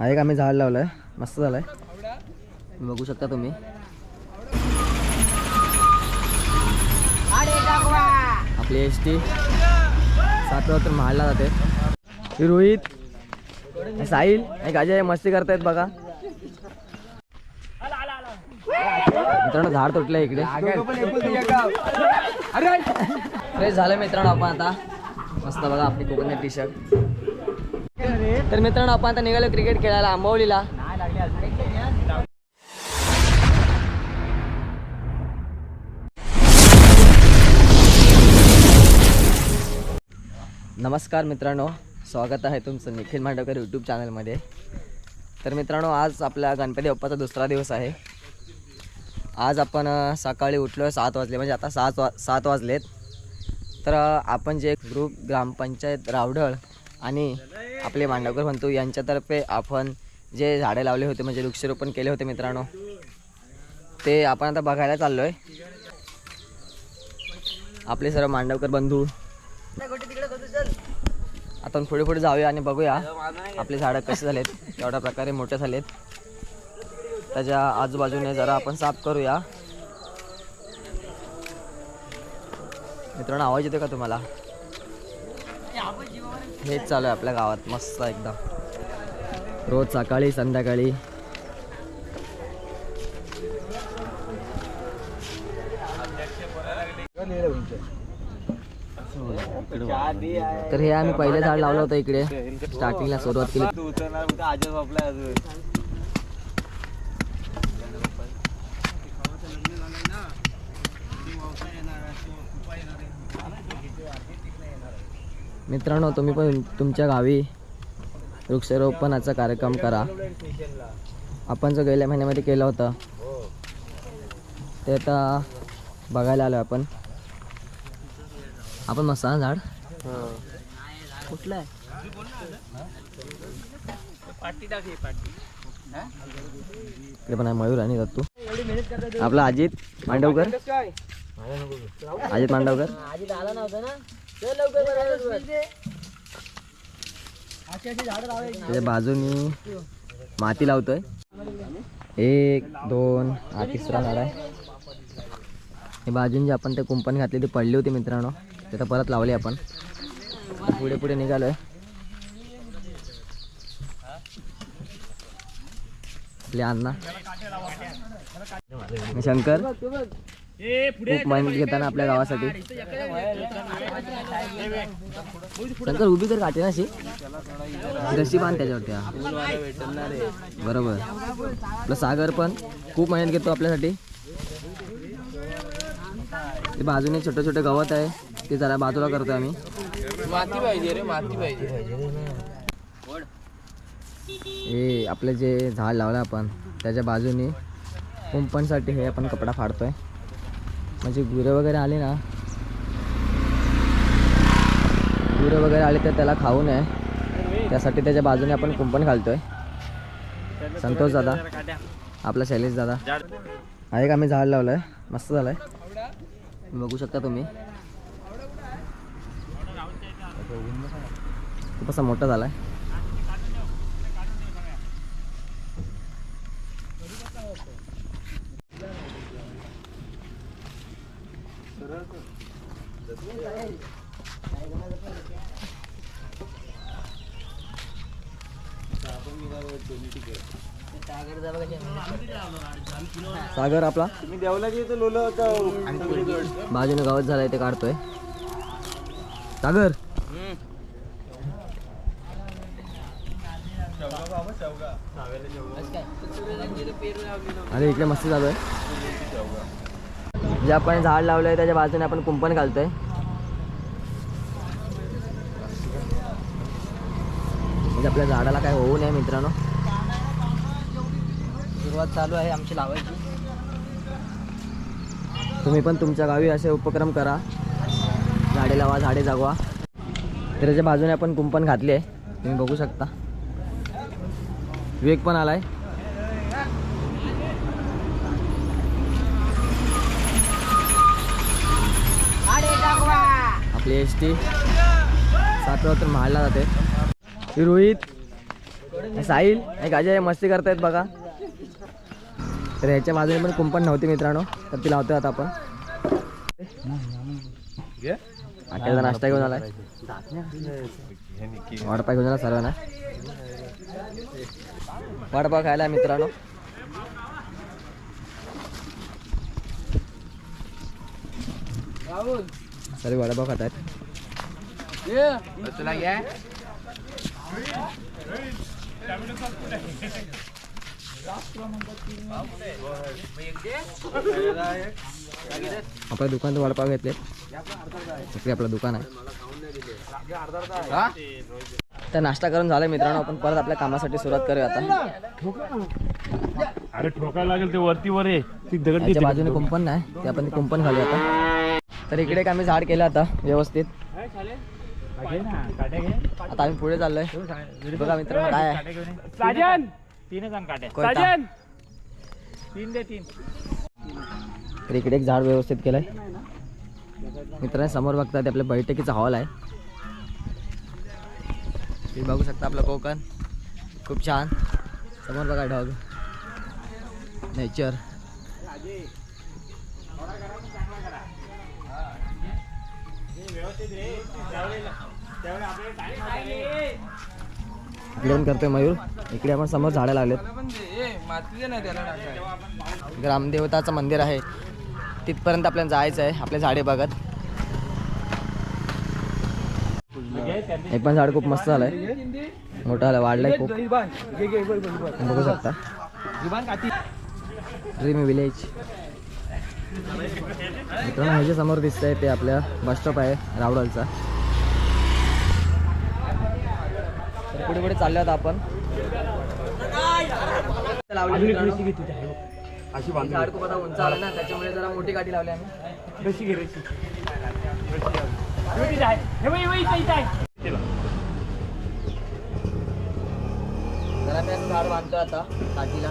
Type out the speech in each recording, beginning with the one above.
हा एक आम्ही झाड लावलं आहे मस्त झालं आहे बघू शकता तुम्ही. आपली एस टी सात वाजता महाडला जाते रोहित साहिल आणि गाजे मस्ती करतायत बघा. मित्रांनो झाड तुटलं इकडे. फ्रेश झालं मित्रांनो आपण आता. मस्त बघा आपली कोकणी टी शर्ट तर मित्रांनो आपण आता निघालो क्रिकेट खेळायला आंबवलीला नमस्कार मित्रांनो स्वागत आहे तुमचं निखिल मांडवकर यूट्यूब चॅनलमध्ये तर मित्रांनो आज आपल्या गणपती बाप्पाचा दुसरा दिवस आहे. आज आपण सकाळी उठलो सात वाजले म्हणजे आता सात वा सात वाजलेत. तर आपण जे ग्रुप ग्रामपंचायत रावढळ आणि आपले मांडवकर म्हणतो यांच्यातर्फे आपण जे झाडे लावले होते म्हणजे वृक्षारोपण केले होते मित्रांनो ते आपण आता बघायला चाललो आहे आपले सर्व मांडवकर बंधू आपण पुढे पुढे जाऊया आणि बघूया आपले झाडं कसे झालेत एवढ्या प्रकारे मोठे झालेत. त्याच्या आजूबाजूने जरा आपण साफ करूया. मित्रांनो आवाज येतो का तुम्हाला? हेच चालू आहे आपल्या गावात मस्त एकदम. रोज सकाळी संध्याकाळी. तर हे आम्ही पहिले झाड लावलं होतं इकडे. स्टार्टिंगला सुरुवात केली. मित्रांनो तुम्ही पण तुमच्या गावी वृक्षारोपणाचा कार्यक्रम करा. आपण जो गेल्या महिन्यामध्ये केलं होतं ते आता बघायला आलो आपण. आपण मस्त ना झाड? कुठलं आहे पण आहे मयूर आणि दत्तू. आपला अजित मांडवकर. अजित मांडवकर. त्याच्या बाजूनी माती लावतोय. एक दोन हा तिसरा झाड आहे. हे बाजून जे आपण ते कुंपण घातली ती पडली होती मित्रांनो. ते तर परत लावली आपण. पुढे पुढे निघालोय. आपले अण्णा शंकर? खूप मेहनत घेताना आपल्या गावासाठी. शंकर उभी कर काटे ना अशी. रशी बांध त्याच्यावरती हा. बरोबर. आपला सागर पण खूप मेहनत घेतो आपल्यासाठी. ते बाजूने छोटे छोटे गवत आहे ते जरा बाजूला करतोय आम्ही. माती पाहिजे रे माती पाहिजे. हे आपलं जे झाड लावलं आपण त्याच्या बाजूने कुंपणसाठी हे आपण कपडा फाडतोय. म्हणजे गुरं वगैरे आले ना. गुरं वगैरे आले तर त्याला खाऊ नये. त्यासाठी त्याच्या बाजूने आपण कुंपण घालतोय. संतोष दादा आपला शैलेश दादा. आहे का? मी झाड लावलं आहे मस्त झालं आहे बघू शकता तुम्ही. खूप असा मोठा झाला आहे सागर आपला? तुम्ही देवला येतो लोलं बाजूने गवत झालंय ते काढतोय. सागर? अरे इकडे मस्त चालू आहे. जे आपण झाड लावलं आहे त्याच्या बाजूने आपण कुंपण घालतोय. म्हणजे आपल्या झाडाला काय होऊ नये मित्रांनो. सुरुवात चालू आहे आमची लावायची. तुम्ही पण तुमच्या गावी असे उपक्रम करा. झाडे लावा झाडे जागवा. तर त्याच्या बाजूने आपण कुंपण घातले आहे. तुम्ही बघू शकता. वेग पण आला आहे आपली एस टी. सात वाजता महाडला जाते रोहित साहिल एक अजय मस्ती करतायत बघा. तर ह्याच्या बाजूने पण कुंपण नव्हती मित्रांनो तर ती लावतोय आता आपण. आठवड्याचा नाश्ता घेऊन आलाय. वडापाव घेऊन आला सर्वांना. वडापाव खायला मित्रांनो. सर्व वडापाव खात आहेत आपल्या दुकानात वडापाव घेतले इकडे आपलं दुकान आहे तर नाश्ता करून झालाय मित्रांनो. आपण परत आपल्या कामासाठी सुरुवात करूया आता. अरे ठोकायला लागेल ते वरती वर आहे. ती दगड त्याच्या बाजूने कुंपण नाही. ते आपण ते कुंपण घालूया आता. तर इकडे एक आम्ही झाड केलं आता व्यवस्थित. आता आम्ही पुढे चाललोय. बघा मित्रांनो काय आहे. साजन! तीनच आण काट्या कोयता. साजन! तीन दे तीन. तर इकडे एक झाड व्यवस्थित केलंय. मित्रांनो समोर बघता ते आपल्या बैठकीचा हॉल आहे. तुम्ही बघू शकता आपलं कोकण. खूप छान. समोर बघा ढग. नेचर इकडे पण करतोय मयूर. इकडे आपण समोर झाडं लागलेत. टाकायला. ग्रामदेवताचं मंदिर आहे. तिथपर्यंत आपल्याला जायचं आहे. आपले झाडे बघत. हे पण झाड खूप मस्त झालंय. मोठं झालं वाढलंय खूप. बघू शकता. ड्रीम विलेज मित्रांनो ह्याच्या समोर दिसतंय ते आपल्या बस स्टॉप आहे रावडलचा तर पुढे पुढे चाललो आता आपण लावली. अशी झाड खूप आता उंच आलं ना त्याच्यामुळे जरा मोठी गाठी लावली आम्ही. घे आहे. आहे. जरा मी असं झाड बांधतोय आता काठीला.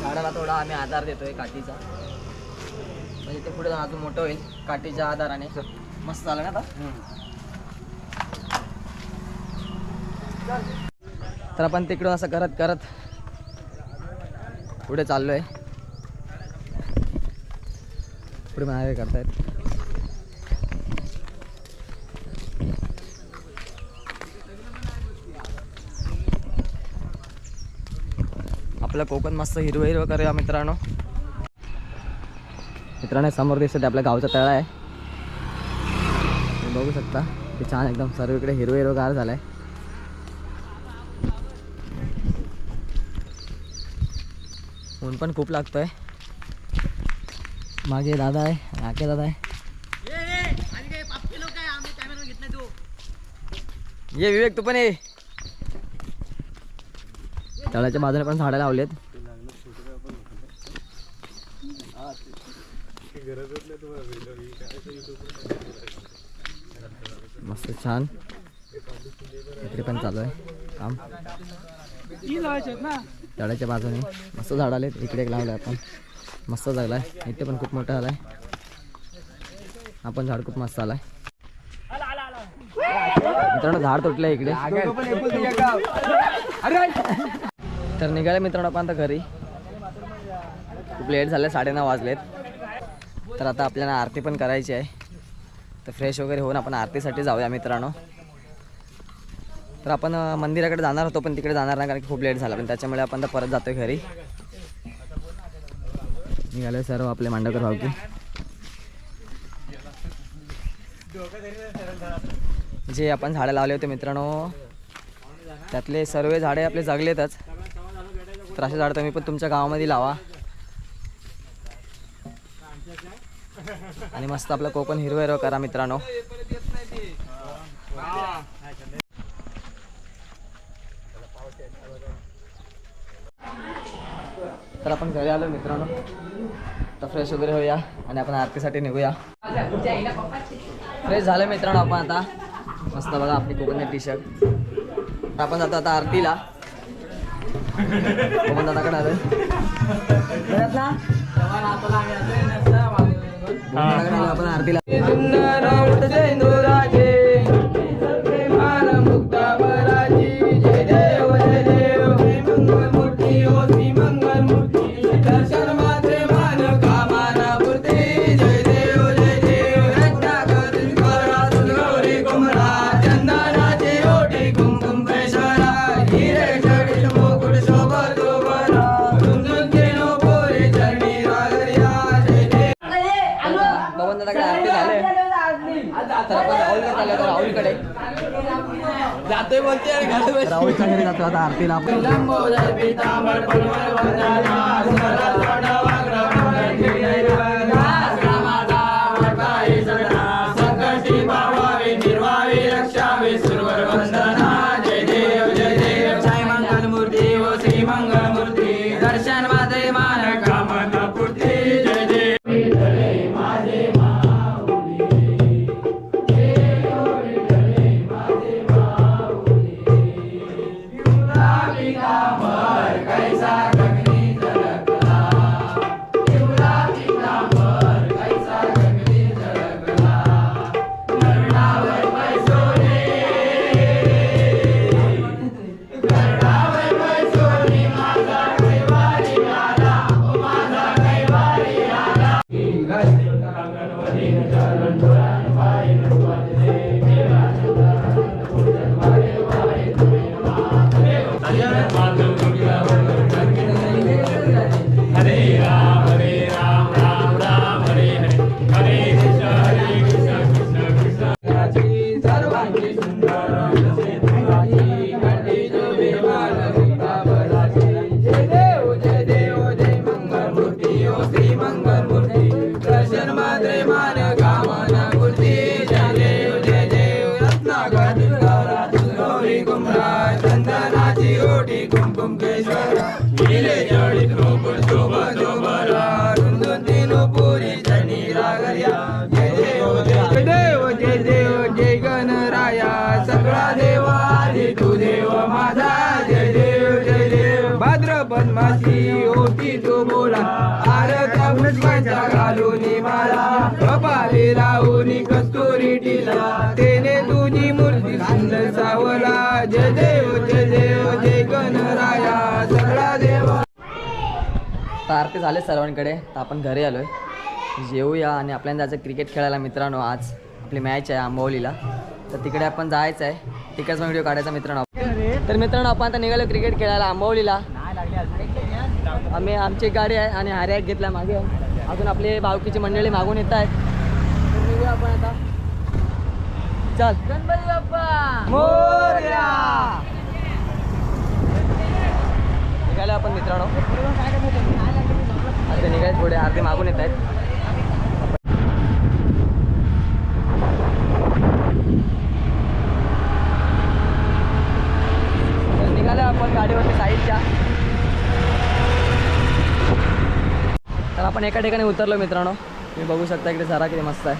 झाडाला थोडा आम्ही आधार देतोय काठीचा. म्हणजे ते पुढे जाऊन अजून मोठं होईल काठीच्या आधाराने. मस्त झालं ना आता? तर आपण तिकडून असं करत करत पुढे चाललोय. पुढे म्हणाले करतायत. आपलं कोकण मस्त हिरवं हिरवं करूया मित्रांनो. मित्रांनो समोर दिसत आपल्या गावचा तळा आहे. बघू शकता ते छान एकदम सर्व इकडे हिरवं हिरवं गार झालाय. ऊन पण खूप लागतोय. मागे दादा आहे आके दादा आहे. ये विवेक तू पण ये. तळाच्या बाजूने पण झाडं लावलेत मस्त छान. इकडे पण चालू आहे काम. तळाच्या बाजूने. मस्त झाड आलेत. इकडे एक लावलं आपण. मस्त झालाय इथे पण खूप मोठा झालाय हा पण झाड खूप मस्त आलाय मित्रांनो झाड तुटलंय इकडे. तर निघाले मित्रांनो आपण आता घरी. खूप लेट झाले साडेनऊ वाजलेत. तर आता आपल्याला आरती पण करायची आहे. तर फ्रेश वगैरे होऊन आपण आरतीसाठी जाऊया मित्रांनो. तर आपण मंदिराकडे जाणार होतो पण तिकडे जाणार नाही कारण की खूप लेट झाला. पण त्याच्यामुळे आपण तर परत जातोय घरी. निघाले सर्व आपले मांडवकर भाऊकी. जे आपण झाडं लावले होते मित्रांनो त्यातले सर्व झाडे आपले जगलेतच. तर असे झाडं तुम्ही पण तुमच्या गावामध्ये लावा. आणि मस्त आपलं कोकण हिरव हिरवं करा मित्रांनो. तर आपण घरी आलो मित्रांनो. तर फ्रेश वगैरे होऊया आणि आपण आरतीसाठी निघूया. फ्रेश झालं मित्रांनो आपण आता. मस्त बघा आपली कोकणी टी शर्ट आपण जातो आता आरतीला. कोकण दादाकडे आलो ना? कोकण दादाकडे आलोय आपण आरतीला आणि घरी जातो आता आरतीला होती तू बोला. आरता पुष्पांच्या घालून माला. कपाली लावून कस्तुरी टिला. तेने तुझी मूर्ती सुंदर सावला. जय देव तर आरती झाले सर्वांकडे. तर आपण घरी आलोय. जेवूया आणि आपल्याला जायचं क्रिकेट खेळायला मित्रांनो. आज आपली मॅच आहे आंबवलीला तर तिकडे आपण जायचं आहे तिकडचा व्हिडिओ काढायचा मित्रांनो. तर मित्रांनो आपण आता निघालो क्रिकेट खेळायला आंबवलीला आम्ही आमची गाडी आहे आणि हार्या घेतला मागे. अजून आपली भावकीची मंडळी मागून येत आहेत. तर निघूया आपण आता. चल. गणपती बाप्पा मोरया! निघाले आपण मित्रांनो. आता निघायच थोडे अर्धे मागून येत आहेत. तर निघाले आपण गाडीवरती साईडच्या. तर आपण एका ठिकाणी उतरलो मित्रांनो. तुम्ही बघू शकता इकडे झरा किती मस्त आहे.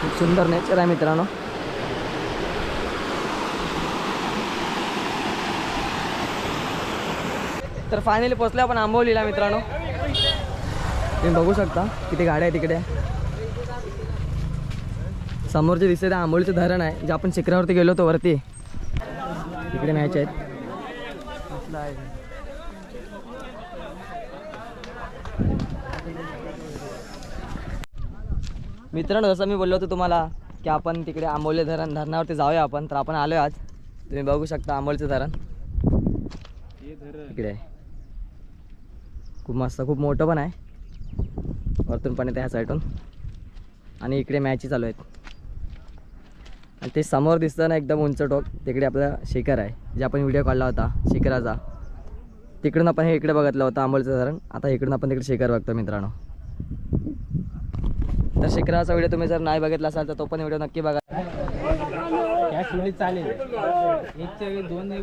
खूप सुंदर नेचर आहे मित्रांनो. तर फायनली पोचलो आपण आंबोलीला मित्रांनो. तुम्ही बघू शकता किती गाड्या आहे तिकडे समोर जे दिसते ते आंबोलीचं धरण आहे जे आपण शिखरावरती गेलो होतो वरती. तिकडे मॅच आहेत. मित्रांनो जसं मी बोललो होतो तुम्हाला की आपण तिकडे आंबोली धरण धरणावरती जाऊया आपण तर आपण आलो आज. तुम्ही बघू शकता आंबोलीचं धरण. इकडे. आहे खूप मस्त खूप मोठं पण आहे. वरतून पण येते ह्या साईडून आणि इकडे मॅची चालू आहेत. आणि ते समोर दिसतं ना एकदम उंच टोक. तिकडे आपला शिखर आहे जे आपण व्हिडिओ काढला होता शिखराचा. तिकडून आपण हे इकडे बघितलं होतं आंबोलचं धरण. आता इकडून आपण तिकडे शिखर बघतो मित्रांनो. तर शिखराचा व्हिडिओ तुम्ही जर नाही बघितला असाल तर तो पण व्हिडिओ नक्की बघा. चालेल. दोन नाही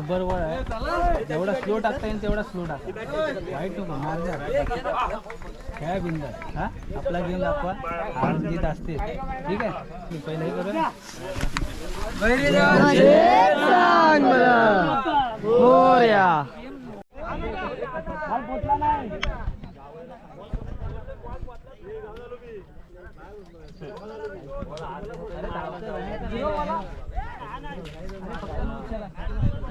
बरोबर आहे. जेवढा स्लो टाकता येईल तेवढा स्लो टाकता वाईट नको मार द्या काय हा? आपला गेम दाखवा. आनंदीत असते. ठीक आहे? मी पहिले करूया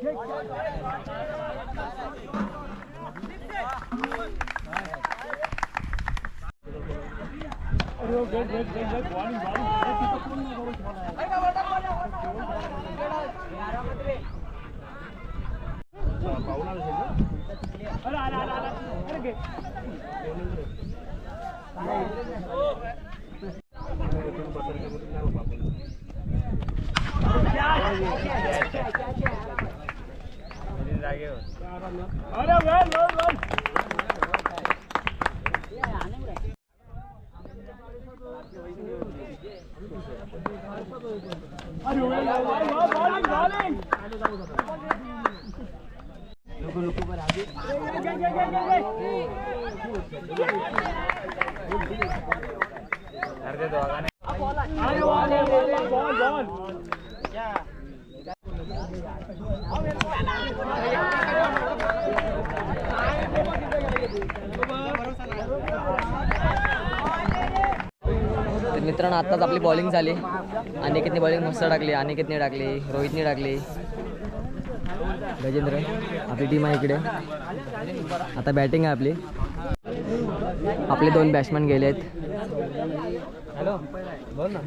Take हे करू ना. तर आत्ताच आपली बॉलिंग झाली. अनिकेतने बॉलिंग मस्त टाकली अनिकेतने टाकली रोहितने टाकली. गजेंद्र आपली टीम आहे इकडे. आता बॅटिंग आहे आपली. आपले दोन बॅट्समॅन गेले आहेत. हॅलो बोल ना.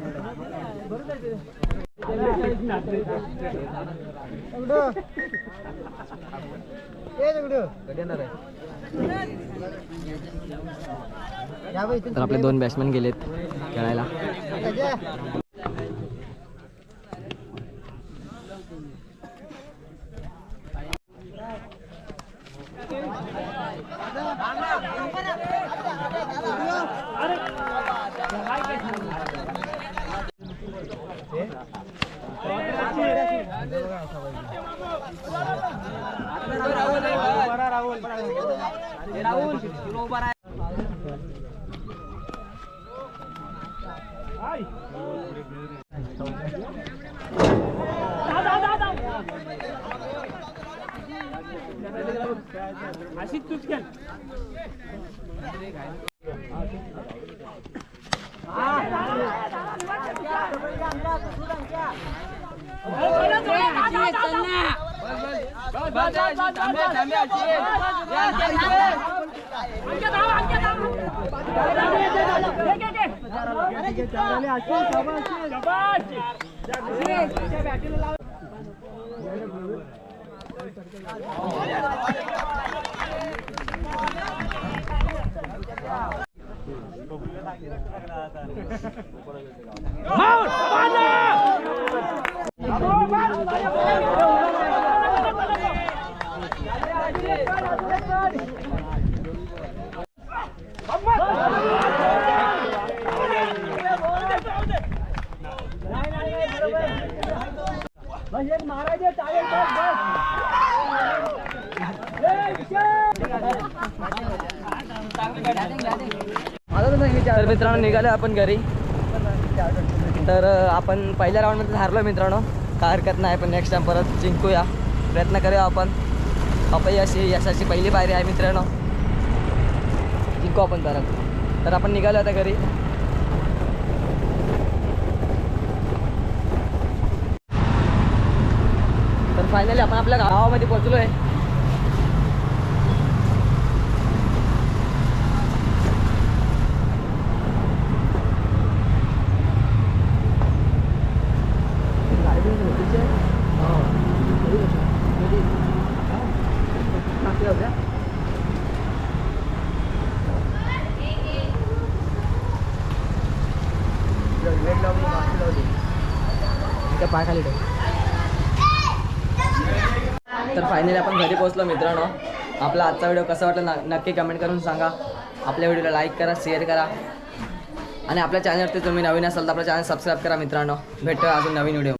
तर आपले दोन बॅट्समॅन गेलेत खेळायला. Out! तर मित्रांनो निघालो आपण घरी. तर आपण पहिल्या राऊंडमध्ये हारलो मित्रांनो. काय हरकत नाही पण नेक्स्ट टाइम परत जिंकूया. प्रयत्न करूया आपण. अपयशी यशाची पहिली पायरी आहे मित्रांनो. जिंकू आपण परत तर आपण निघालो आता घरी. तर फायनली आपण आपल्या गावामध्ये पोहोचलो आहे वेट लावली मास्क लावली इथं पाय खाली ठेव तर फायनली आपण घरी पोहोचलो मित्रांनो. आपला आजचा व्हिडिओ कसा वाटला ना नक्की कमेंट करून सांगा. आपल्या व्हिडिओला लाईक करा शेअर करा. आणि आपल्या चॅनलवरती तुम्ही नवीन असाल तर आपल्या चॅनल सबस्क्राईब करा मित्रांनो. भेटूया अजून नवीन व्हिडिओ